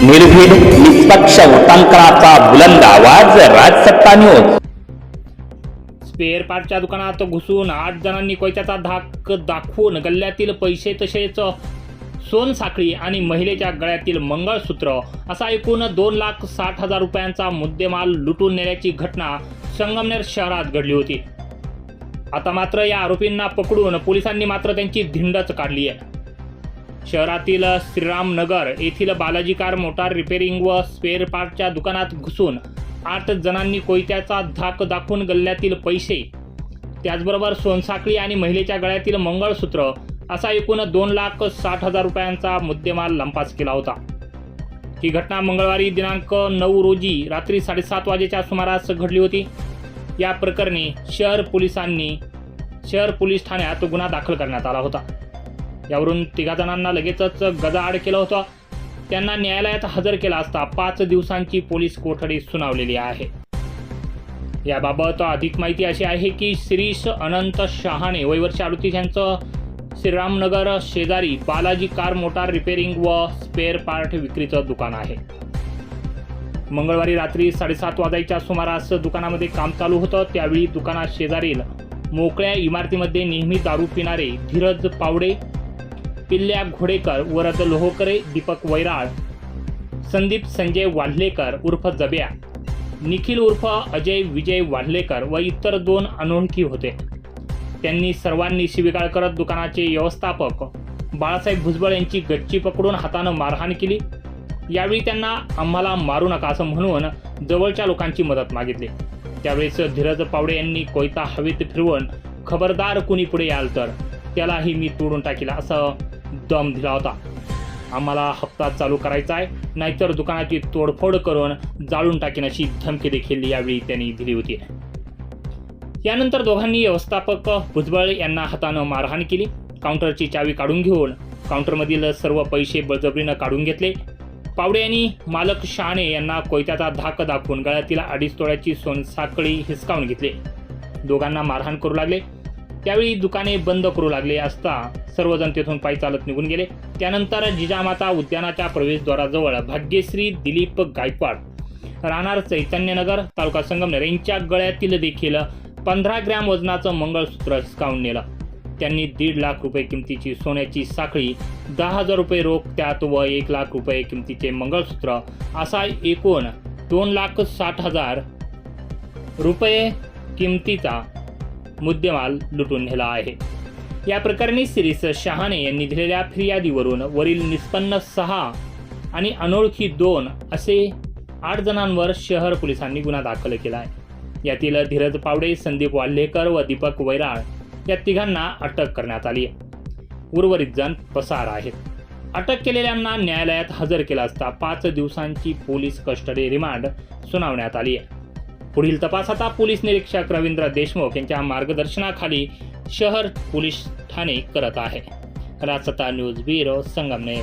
निर्भीड निष्पक्ष वृत्तांकनाचा बुलंद आवाज राजसत्ता न्यूज स्पेअर पार्टच्या दुकानात घुसून आठ जणांनी कोयत्याचा धाक दाखवून गल्ल्यातील पैसे तसेच सोनसाखळी आणि महिलेच्या गळ्यातील मंगळसूत्र असा एकूण दोन लाख साठ हजार रुपयांचा मुद्देमाल लुटून नेल्याची घटना संगमनेर शहरात घडली होती. आता मात्र या आरोपींना पकडून पोलिसांनी मात्र त्यांची धिंडच काढली आहे. शहरातील श्रीरामनगर येथील बालाजी कार मोटार रिपेरिंग व स्पेअर पार्टच्या दुकानात घुसून आठ जणांनी कोयत्याचा धाक दाखवून गल्ल्यातील पैसे त्याचबरोबर सोनसाखळी आणि महिलेच्या गळ्यातील मंगळसूत्र असा एकूण दोन लाख साठ हजार रुपयांचा मुद्देमाल लंपास केला होता. ही घटना मंगळवारी दिनांक नऊ रोजी रात्री साडेसात वाजेच्या सुमारास घडली होती. या प्रकरणी शहर पोलिसांनी शहर पोलीस ठाण्यात गुन्हा दाखल करण्यात आला होता. यावरून तिघा जणांना लगेचच गजाआड केलं होतं. त्यांना न्यायालयात हजर केला असता पाच दिवसांची पोलीस कोठडी सुनावलेली आहे. याबाबत अधिक माहिती अशी आहे की शिरीष अनंत शहाणे वयवर्ष अडतीस यांचं श्रीरामनगर शेजारी बालाजी कार मोटार रिपेरिंग व स्पेअर पार्ट विक्रीचं दुकान आहे. मंगळवारी रात्री साडेसात वाजायच्या सुमारास दुकानामध्ये काम चालू होतं. त्यावेळी दुकानात शेजारील मोकळ्या इमारतीमध्ये नेहमी दारू पिणारे धीरज पावडे पिल्ल्या घोडेकर वरद लोहकरे दीपक वैराळ संदीप संजय वाल्हेकर उर्फ जब्या निखिल उर्फ अजय विजय वाल्हेकर व इतर दोन अनोळखी होते. त्यांनी सर्वांनी शिवीगाळ करत दुकानाचे व्यवस्थापक बाळासाहेब भुजबळ यांची गच्ची पकडून हातानं मारहाण केली. यावेळी त्यांना आम्हाला मारू नका असं म्हणून जवळच्या लोकांची मदत मागितली. त्यावेळेस धीरज पावडे यांनी कोयता हवेत फिरवून खबरदार कुणी पुढे याल तर त्यालाही मी तोडून टाकील असं दम दिला होता. आम्हाला हप्ता चालू करायचा आहे. नाहीतर दुकानाची तोडफोड करून जाळून टाकेन अशी धमकी देखील यावेळी त्यांनी दिली होती. यानंतर दोघांनी व्यवस्थापक भुजबळ यांना हातानं मारहाण केली. काउंटरची चावी काढून घेऊन काउंटरमधील सर्व पैसे बळजबरीनं काढून घेतले. पावडे यांनी मालक शहाणे यांना कोयत्याचा धाक दाखवून गळ्यातील अडीच तोळ्याची सोनसाकळी हिसकावून घेतले. दोघांना मारहाण करू लागले. त्यावेळी दुकाने बंद करू लागले असता सर्वजण तेथून पायी चालत निघून गेले. त्यानंतर जिजामाता उद्यानाच्या प्रवेशद्वाराजवळ भाग्यश्री दिलीप गायकवाड राहणार चैतन्यनगर तालुका संगमनेर यांच्या गळ्यातील देखील पंधरा ग्रॅम वजनाचं मंगळसूत्र हिसकावून नेलं. त्यांनी दीड लाख रुपये किमतीची सोन्याची साखळी दहा हजार रुपये रोख त्यात व एक लाख रुपये किमतीचे मंगळसूत्र असा एकूण दोन लाख साठ हजार रुपये किमतीचा मुद्देमाल लुटून नेला आहे. या प्रकरणी सिरीस शहाणे यांनी दिलेल्या फिर्यादीवरून वरील निष्पन्न सहा आणि अनोळखी दोन असे आठ जणांवर शहर पोलिसांनी गुन्हा दाखल केला आहे यातील धीरज पावडे संदीप वाल्हेकर व दीपक वैराळ या तिघांना अटक करण्यात आली आहे. उर्वरित जण पसार आहेत. अटक केलेल्यांना न्यायालयात हजर केला असता पाच दिवसांची पोलीस कस्टडी रिमांड सुनावण्यात आली आहे. पुढील तपास आता पोलीस निरीक्षक रवींद्र देशमुख यांच्या मार्गदर्शनाखाली शहर पोलीस ठाणे करत आहे. Rajsatta news bureau Sangamner.